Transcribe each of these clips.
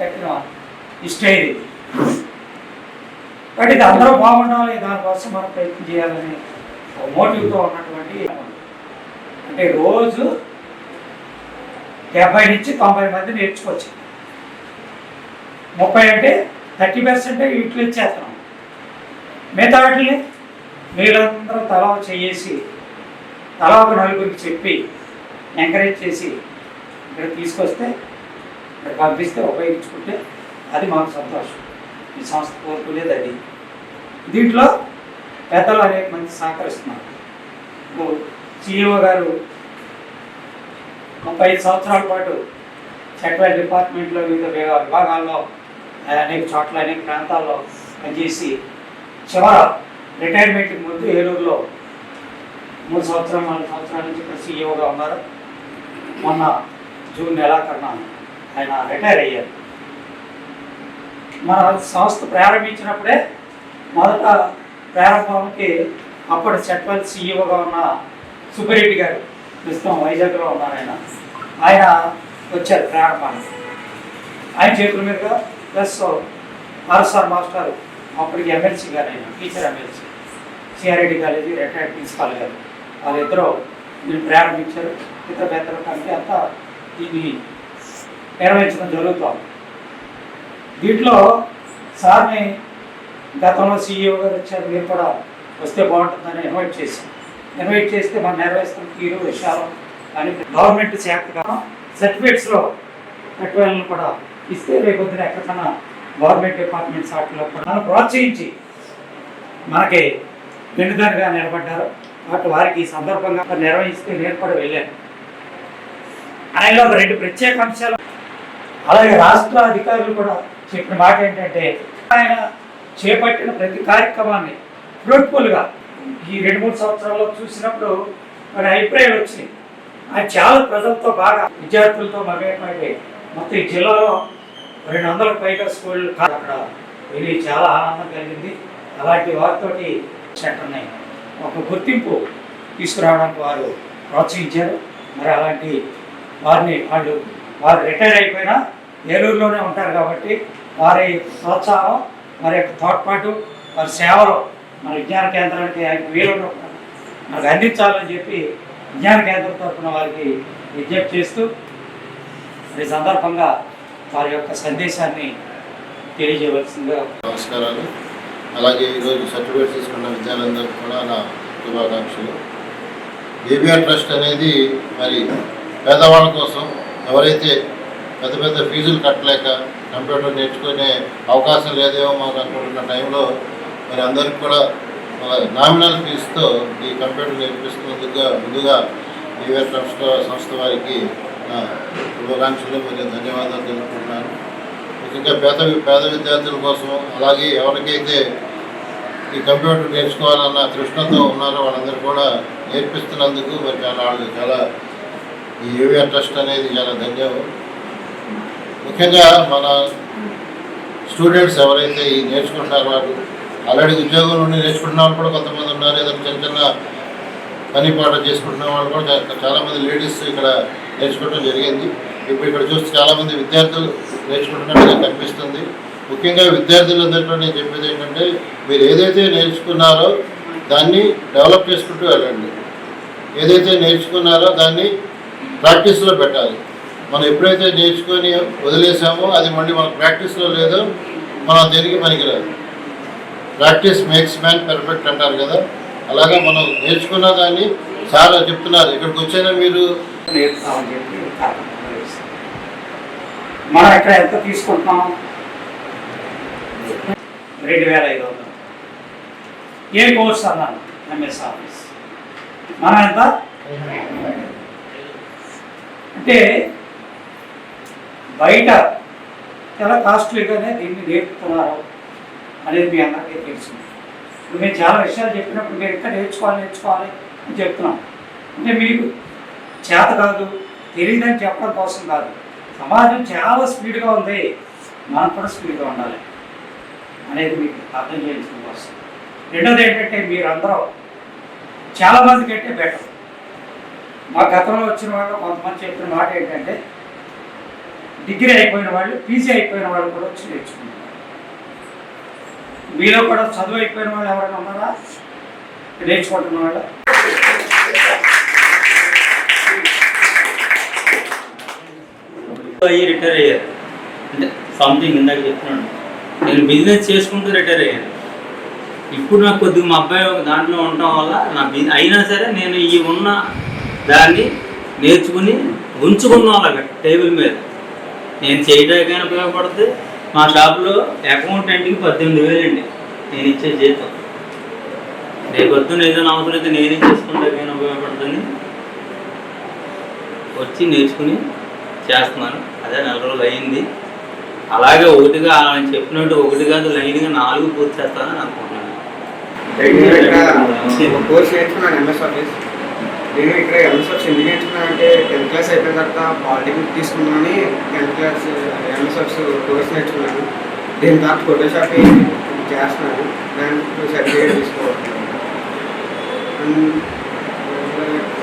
కట్టిన స్టైల్ ఇది కాబట్టి ఇది అందరూ బాగుండాలి దానికోసం మనం ప్రయత్నం చేయాలని మోటివ్తో ఉన్నటువంటి అంటే రోజు డెబ్బై నుంచి తొంభై మంది నేర్చుకోవచ్చు. ముప్పై అంటే థర్టీ పర్సెంట్ ఇట్లు ఇచ్చేస్తున్నాం మిగతా వాటిని మీరందరూ తల చేసి తలా ఒక నలుగురికి చెప్పి ఎంకరేజ్ చేసి ఇక్కడ తీసుకొస్తే ఇక్కడ పంపిస్తే ఉపయోగించుకుంటే అది మాకు సంతోషం. ఈ సంస్థ కోరుకునేది అది. దీంట్లో పెద్దలు అనేక మంది సహకరిస్తున్నారు. సిఇఓ గారు ముప్పై ఐదు సంవత్సరాల పాటు సెక్రటరీ డిపార్ట్మెంట్లో వివిధ విభాగాల్లో అనేక చోట్ల అనేక ప్రాంతాల్లో పనిచేసి చివర రిటైర్మెంట్కి ముందు ఏలూరులో మూడు సంవత్సరాలు నాలుగు సంవత్సరాల నుంచి ఇక్కడ సీఈఓగా ఉన్నారు. మొన్న జూన్ నెలాఖరున ఆయన రిటైర్ అయ్యారు. మన సంస్థ ప్రారంభించినప్పుడే మొదట ప్రారంభానికి అప్పటి సెట్వల్ సీఈఓగా ఉన్న సుబ్బిరెడ్డి గారు ప్రస్తుతం వైజాగ్లో ఉన్నారు ఆయన. ఆయన వచ్చారు ప్రారంభానికి. ఆయన చేతుల మీదుగా ప్లస్ ఆర్ఎస్ఆర్ మాస్టర్ అప్పటికి ఎమ్మెల్సీ గారు ఆయన teacher MLC. CRID college retired principal గారు. వాళ్ళిద్దరూ దీన్ని ప్రారంభించారు ఇతర పెద్దల కంటే అంతా దీన్ని నిర్వహించడం జరుగుతోంది. దీంట్లో సార్ని గతంలో సీఈఓ గారు వచ్చారు మీరు కూడా వస్తే బాగుంటుందని ఇన్వైట్ చేశాం ఇన్వైట్ చేస్తే మనం నిర్వహిస్తున్న తీరు విషయాలు అని గవర్నమెంట్ శాఖ సర్టిఫికేట్స్లో పెట్టుబడులను కూడా ఇస్తే రేపొద్దున ఎక్కడికన్నా గవర్నమెంట్ డిపార్ట్మెంట్స్ వాటిలో కూడా ప్రోత్సహించి మనకి వెన్నుదారుగా నిలబడ్డారు. కాబట్టి వారికి ఈ సందర్భంగా నిర్వహిస్తే నేను కూడా వెళ్ళాను. ఆయనలో ఒక రెండు ప్రత్యేక అంశాలు. అలాగే రాష్ట్ర అధికారులు కూడా చెప్పిన మాట ఏంటంటే ఆయన చేపట్టిన ప్రతి కార్యక్రమాన్ని ఫ్రూట్ఫుల్గా ఈ రెండు మూడు సంవత్సరాల్లో చూసినప్పుడు మరి అభిప్రాయాలు వచ్చినాయి. ఆయన చాలా ప్రజలతో బాగా విద్యార్థులతో మమేకమైతే మొత్తం ఈ జిల్లాలో రెండు వందలకు పైగా స్కూళ్ళు అక్కడ వెళ్ళి చాలా ఆనందం కలిగింది. అలాంటి వారితోటి ఉన్నాయి. ఒక గుర్తింపు తీసుకురావడానికి వారు ప్రోత్సహించారు. మరి అలాంటి వారిని వాళ్ళు వారు రిటైర్ అయిపోయినా ఏలూరులోనే ఉంటారు కాబట్టి వారి ప్రోత్సాహం వారి యొక్క తోడ్పాటు వారి సేవలు మన విజ్ఞాన కేంద్రానికి ఆయన వీలు మనకు అందించాలని చెప్పి విజ్ఞాన కేంద్రం తరఫున వారికి విజ్ఞప్తి చేస్తూ ఈ సందర్భంగా వారి యొక్క సందేశాన్ని తెలియజేయవలసిందిగా నమస్కారాలు. అలాగే ఈరోజు సర్టిఫికేట్ తీసుకున్న విద్యార్థులందరికీ కూడా నా శుభాకాంక్షలు. ఏబిఆర్ ట్రస్ట్ అనేది మరి పేదవాళ్ళ కోసం ఎవరైతే పెద్ద పెద్ద ఫీజులు కట్టలేక కంప్యూటర్ నేర్చుకునే అవకాశం లేదేమో మాకు అనుకుంటున్న టైంలో మరి అందరికి కూడా నామినల్ ఫీజుతో ఈ కంప్యూటర్ నేర్పిస్తున్నందుకు ముందుగా ఏబిఆర్ ట్రస్ట్ సంస్థ వారికి నా శుభాకాంక్షలు మరియు ధన్యవాదాలు తెలుపుకుంటున్నాను. ఇంకా పేద పేద విద్యార్థుల కోసం అలాగే ఎవరికైతే ఈ కంప్యూటర్ నేర్చుకోవాలన్న తృష్ణతో ఉన్నారో వాళ్ళందరూ కూడా నేర్పిస్తున్నందుకు మరి చాలా చాలా ఈ ఏవిఆర్ ట్రస్ట్ అనేది చాలా ధన్యం ముఖ్యంగా మన స్టూడెంట్స్ ఎవరైతే ఈ నేర్చుకుంటున్నారో వాళ్ళు ఆల్రెడీ ఉద్యోగం నుండి నేర్చుకుంటున్న వాళ్ళు కూడా కొంతమంది ఉన్నారు ఏదైనా చిన్న చిన్న పని పాట చేసుకుంటున్న వాళ్ళు కూడా చాలామంది లేడీస్ ఇక్కడ నేర్చుకోవడం జరిగింది. ఇప్పుడు ఇక్కడ చూస్తే చాలామంది విద్యార్థులు నేర్చుకుంటున్నట్టుగా కనిపిస్తుంది. ముఖ్యంగా విద్యార్థులందరిలో నేను చెప్పేది ఏంటంటే మీరు ఏదైతే నేర్చుకున్నారో దాన్ని డెవలప్ చేసుకుంటూ వెళ్ళండి. ఏదైతే నేర్చుకున్నారో దాన్ని ప్రాక్టీస్లో పెట్టాలి. మనం ఎప్పుడైతే నేర్చుకొని వదిలేసామో అది మళ్ళీ మన ప్రాక్టీస్లో లేదో మనం దేనికి పనికిరాదు ప్రాక్టీస్ మేక్స్ మ్యాన్ పెర్ఫెక్ట్ అంటారు కదా. అలాగా మనం నేర్చుకున్న దాన్ని చాలా చెప్తున్నారు. ఇక్కడికి వచ్చైనా మీరు? నేర్చుకోవాలని చెప్పి మనం ఎక్కడ ఎంత తీసుకుంటున్నాం? రెండు వేల ఐదు వందలు. ఏ కోర్స్ అన్నాను ఎంఎస్ ఆఫీస్. మనం ఎంత? అంటే బయట చాలా కాస్ట్లీగానే దీన్ని నేర్పుతున్నారు అనేది మీ అందరికీ తెలుసు. ఇప్పుడు మేము చాలా విషయాలు చెప్పినప్పుడు మీరు ఎక్కడ నేర్చుకోవాలి నేర్చుకోవాలి అని చెప్తున్నాం. అంటే మీకు చేత కాదు తెలియదని చెప్పడం కోసం కాదు. సమాజం చాలా స్పీడ్గా ఉంది. మనం కూడా స్పీడ్గా ఉండాలి అనేది మీకు అర్థం చేయించడం రెండోది ఏంటంటే మీరందరూ చాలామంది కంటే బెటర్. మా గతంలో వచ్చిన వాళ్ళు కొంతమంది చెప్పిన మాట ఏంటంటే డిగ్రీ అయిపోయిన వాళ్ళు పీజీ అయిపోయిన వాళ్ళు కూడా వచ్చి నేర్చుకున్నారు. మీలో కూడా చదువు అయిపోయిన వాళ్ళు ఎవరైనా ఉన్నారా? నేర్చుకుంటున్న వాళ్ళు? అయ్యి రిటైర్ అయ్యారు. అంటే సంథింగ్ ఇందాక చెప్తున్నాను. నేను బిజినెస్ చేసుకుంటూ రిటైర్ అయ్యాను. ఇప్పుడు నాకు కొద్దిగా మా అబ్బాయి ఒక దాంట్లో ఉండటం వల్ల నా బిజ అయినా సరే నేను ఈ ఉన్న దాన్ని నేర్చుకుని ఉంచుకున్నాం అలాగ టేబుల్ మీద. నేను చేయడానికైనా ఉపయోగపడుతుంది. మా షాప్లో అకౌంటెంట్కి పద్దెనిమిది వేలు అండి. నేను ఇచ్చే జీతం. రేపు పొద్దున్న ఏదైనా అవసరం అయితే నేనే ఇచ్చేసుకుంటాకైనా ఉపయోగపడుతుంది వచ్చి నేర్చుకుని చేస్తున్నాను. అదే నెల రోజులు అయింది. అలాగే ఒకటిగా ఆయన చెప్పినట్టు ఒకటి కాదు లైన్గా నాలుగు పూర్తి చేస్తానని అనుకుంటున్నాను. కోర్స్ నేర్చుకున్నాను ఎంఎస్ ఆఫీస్ నేను ఇక్కడ ఎంఎస్ ఆఫీస్ ఎందుకు నేర్చుకున్నాను అంటే టెన్త్ క్లాస్ అయిపోయిన తర్వాత పాలిటెక్నిక్ తీసుకున్నామని tenth class MS office course నేర్చుకున్నాను. దీని తర్వాత ఫోటోషాప్ చేస్తున్నాను. దానికి సర్టిఫికేట్ తీసుకోవాలి.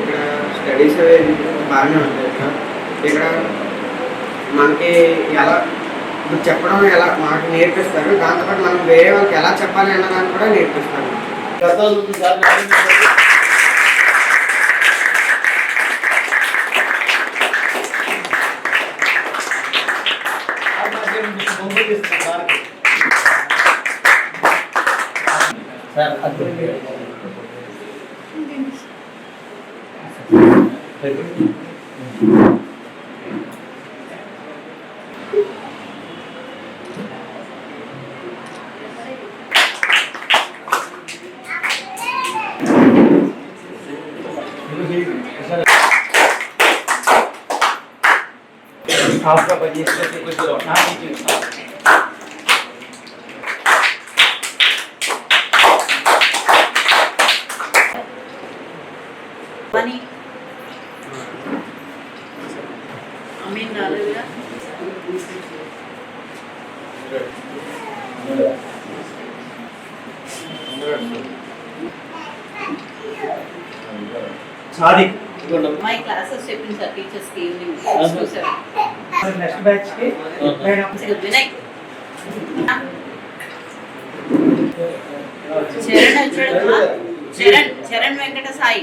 ఇక్కడ స్టడీస్ బాగానే ఉంటాయి. ఇక్కడ ఇక్కడ మనకి ఎలా ఇప్పుడు చెప్పడం ఎలా మనకి నేర్పిస్తారు దాంతోపాటు మనం వేరే వాళ్ళకి ఎలా చెప్పాలి అన్నదాన్ని కూడా నేర్పిస్తారు. గతంలో సార్ సాదిక్. మై క్లాసెస్ చెప్పింది సార్ టీచర్స్కి ఈవినింగ్ నెక్స్ట్ బ్యాచ్కి మేడం. వినయ్ చరణ్ వచ్చాడు చరణ్ చరణ్ వెంకట సాయి